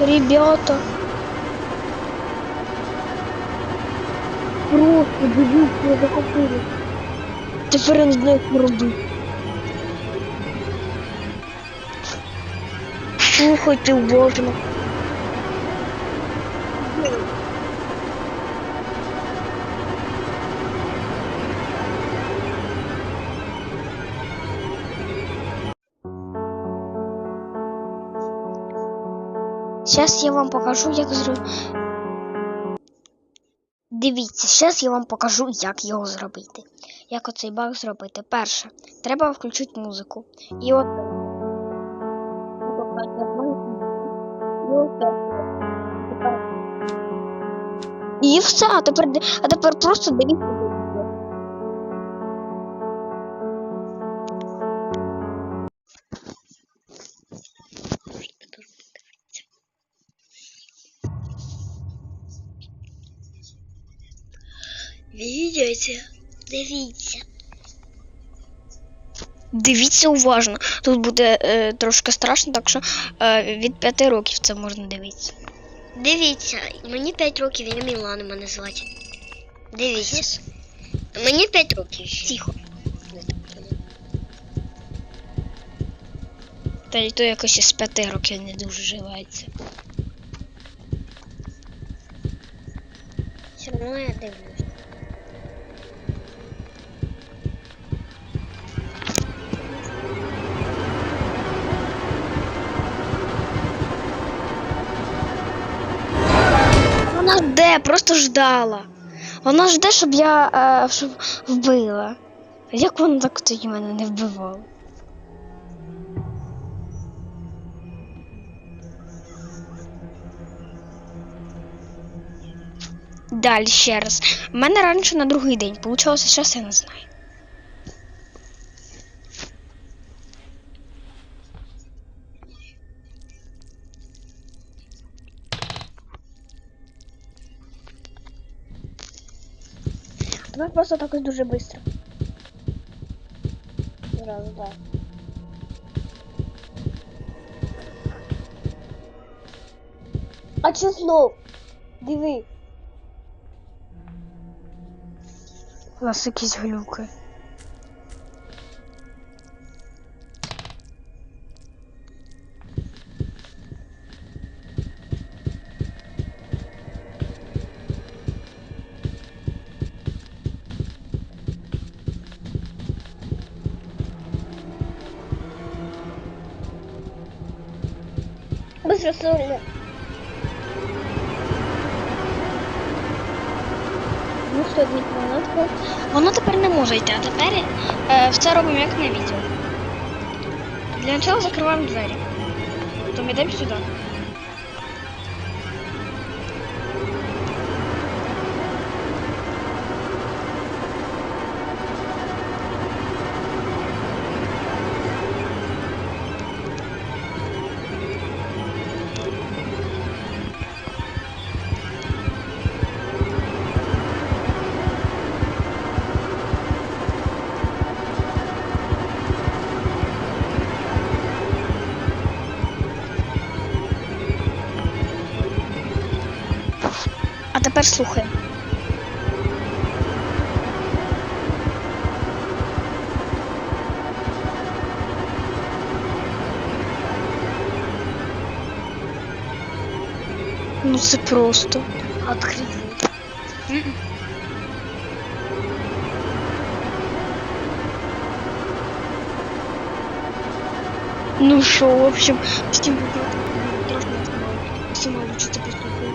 Ребята. Просто дивіться, захопили. Тепер не знаю, що робити. Слухайте уважно. Сейчас я вам покажу, як зро... Дивіться, зараз я вам покажу, як його зробити. Як оцей баг зробити. Перше, треба включити музику. І от. І все, а тепер, а тепер просто дивіться. Видите? Дивіться. Дивіться уважно. Тут буде е, трошки страшно, так що е, від 5 років це можна дивитися. Дивіться, мені 5 років, я Мілана мене звати. Дивіться. Мені 5 років. ще. Тихо. Та й то якось із 5 років не дуже живеться. Все одно я дивлюсь. Вона жде, просто ждала. Вона жде, щоб я е, щоб вбила. Як вона так тоді мене не вбивала? Далі ще раз. У мене раніше на другий день. Получалося зараз я не знаю. Давай просто так ось дуже швидко. Зразу, да. А число? Диви. У нас якісь глюки. Быстро сольно. Ну що, дві хвилинки. Воно тепер не може йти, а тепер е, все робимо як на відео. Для начала закриваємо двері. Потім йдемо сюди. А тепер слухаємо. Ну це просто. Открыть. Мгм. Ну що, в общем, з тим випадком трошки максимально максимально що це послухаю.